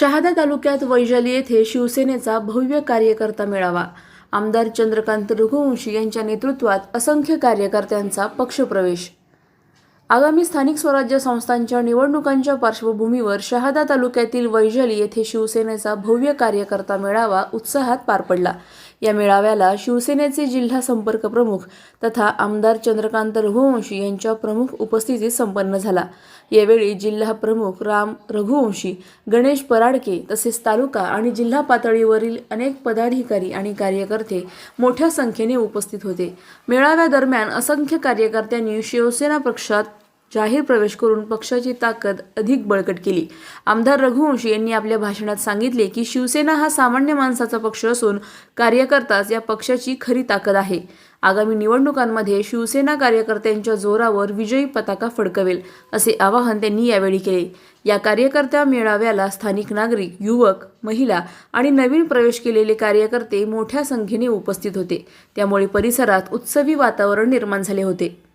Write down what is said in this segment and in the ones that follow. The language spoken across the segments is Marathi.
शहादा तालुक्यात वैजाली येथे शिवसेनेचा भव्य कार्यकर्ता मेळावा. आमदार चंद्रकांत रघुवंशी यांच्या नेतृत्वात असंख्य कार्यकर्त्यांचा पक्षप्रवेश. आगामी स्थानिक स्वराज्य संस्थांच्या निवडणुकांच्या पार्श्वभूमीवर शहादा तालुक्यातील वैजाली येथे शिवसेनेचा भव्य कार्यकर्ता मेळावा उत्साहात पार पडला. या मेळाव्याला शिवसेनेचे जिल्हा संपर्क प्रमुख तथा आमदार चंद्रकांत रघुवंशी यांच्या प्रमुख उपस्थितीत संपन्न झाला. यावेळी जिल्हा प्रमुख राम रघुवंशी गणेश पराडके तसेच तालुका आणि जिल्हा पातळीवरील अनेक पदाधिकारी आणि कार्यकर्ते मोठ्या संख्येने उपस्थित होते. मेळाव्यादरम्यान असंख्य कार्यकर्त्यांनी शिवसेना पक्षात जाहीर प्रवेश करून पक्षाची ताकद अधिक बळकट केली. आमदार रघुवंशी यांनी आपल्या भाषणात सांगितले की शिवसेना हा सामान्य माणसाचा पक्ष असून कार्यकर्ताच या पक्षाची खरी ताकद आहे. आगामी निवडणुकांमध्ये शिवसेना कार्यकर्त्यांच्या जोरावर विजयी पताका फडकवेल असे आवाहन त्यांनी यावेळी केले. या कार्यकर्त्या मेळाव्याला स्थानिक नागरिक युवक महिला आणि नवीन प्रवेश केलेले कार्यकर्ते मोठ्या संख्येने उपस्थित होते. त्यामुळे परिसरात उत्सवी वातावरण निर्माण झाले होते.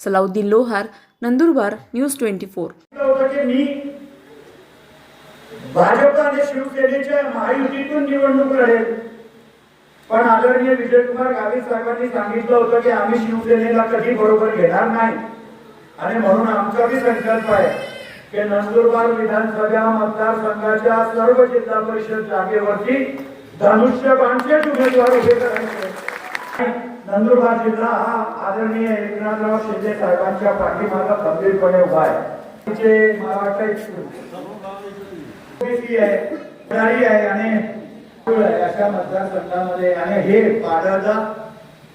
Salauddin Lohar Nandurbar news twenty four. होतं मी भाजप आणि शिवसेनेच्या महायुतीतून निवडणूक लढेल. पण आदरणीय विजयकुमार गावित साहेबांनी सांगितलं होतं की आम्ही शिवसेनेला कधी बरोबर घेणार नाही. आणि म्हणून आमचा बी संकल्प आहे की नंदुरबार विधानसभा मतदारसंघाच्या सर्व जिल्हा परिषद जागेवरती धनुष्यबाणचेच उमेदवार उभे करायचे. नंदुरबार जिल्हा हा आदरणीय एकनाथराव शिंदे साहेबांच्या पाठीमागा खंबीरपणे उभा आहे. मला वाटतं आहे आणि अशा मतदारसंघामध्ये. आणि हे पाडळदा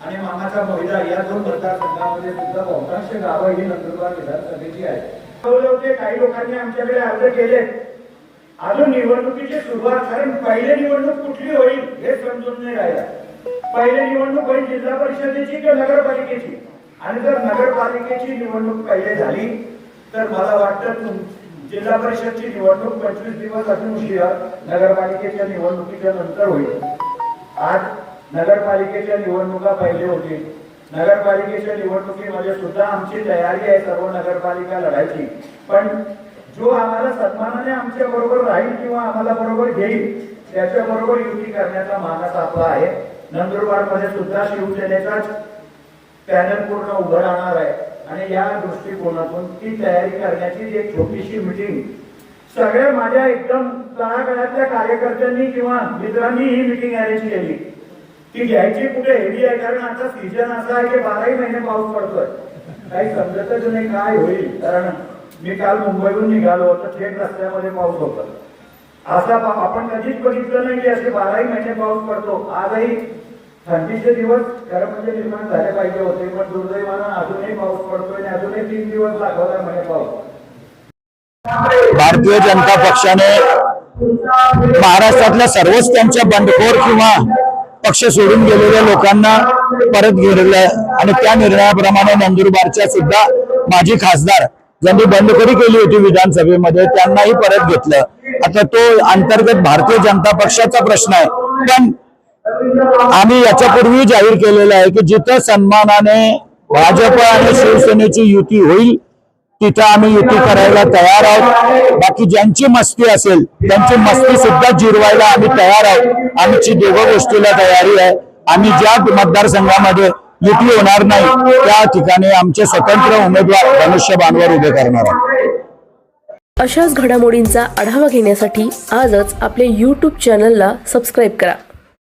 आणि मामाचा महिला या दोन मतदारसंघामध्ये सुद्धा बहुतांश गावं ही नंदुरबार विधानसभेची आहेत. होते काही लोकांनी आमच्याकडे अर्ज केले. अजून निवडणुकीची सुरुवात कारण पहिले निवडणूक कुठली होईल हे समजून नाही राहिला. पहिली निवडणूक ही जिल्हा परिषदेची किंवा नगरपालिकेची? आणि जर नगरपालिकेची निवडणूक पहिले झाली तर मला वाटतं जिल्हा परिषदची निवडणूक पंचवीस दिवस अजून उशिरा नगरपालिकेच्या निवडणुकीच्या नंतर होईल. आज नगरपालिकेच्या निवडणुका पहिले होतील नगरपालिकेच्या निवडणुकीमध्ये सुद्धा आमची तयारी आहे सर्व नगरपालिका लढायची. पण जो आम्हाला सन्मानाने आमच्या बरोबर राहील किंवा आम्हाला बरोबर घेईल त्याच्या बरोबर युती करण्याचा मानस आपला आहे. नंदुरबारमध्ये सुद्धा शिवसेनेचाच पॅनल पूर्ण उभं राहणार आहे. आणि या दृष्टिकोनातून ती तयारी करण्याची जी एक छोटीशी मिटिंग सगळ्या माझ्या एकदम तळागाळातल्या कार्यकर्त्यांनी किंवा मित्रांनी ही मिटिंग अरेंज केली. ती घ्यायची कुठे? हेवी आहे कारण आता सीझन असा आहे की बाराही महिने पाऊस पडतोय. काही समजतच नाही काय होईल. कारण मी काल मुंबईहून निघालो तर थेट रस्त्यामध्ये पाऊस होता. असा आपण कधीच बघितलं नाही की असे बाराही महिने पाऊस पडतो. आजही थंडीचे दिवस खरं म्हणजे निर्माण झाले पाहिजे होते पण दुर्दैवानं अजूनही पाऊस पडतोय आणि अजूनही तीन दिवस लागवला म्हणे पाऊस. भारतीय जनता पक्षाने महाराष्ट्रातल्या सर्वच त्यांच्या बंडखोर किंवा पक्ष सोडून गेलेल्या लोकांना परत घेतलं आणि त्या निर्णयाप्रमाणे नंदुरबारच्या सुद्धा माजी खासदार ज्यांनी बंडखोरी केली होती विधानसभेमध्ये त्यांनाही परत घेतलं. आता तो अंतर्गत भारतीय जनता पक्षाचा प्रश्न आहे. पण आम्ही याच्यापूर्वी जाहीर केलेलं आहे की जिथं सन्मानाने भाजप आणि शिवसेनेची युती होईल तिथं आम्ही युती करायला तयार आहोत. बाकी ज्यांची मस्ती असेल त्यांची मस्ती सुद्धा जिरवायला आम्ही तयार आहोत. आमची दोघं गोष्टीला तयारी आहे. आम्ही ज्या मतदारसंघामध्ये युती होणार नाही त्या ठिकाणी आमचे स्वतंत्र उमेदवार धनुष्यबाणवर उभे करणार आहोत. अशाच घडामोडींचा आढावा घेण्यासाठी आजच आपल्या यूट्यूब चॅनलला सबस्क्राईब करा.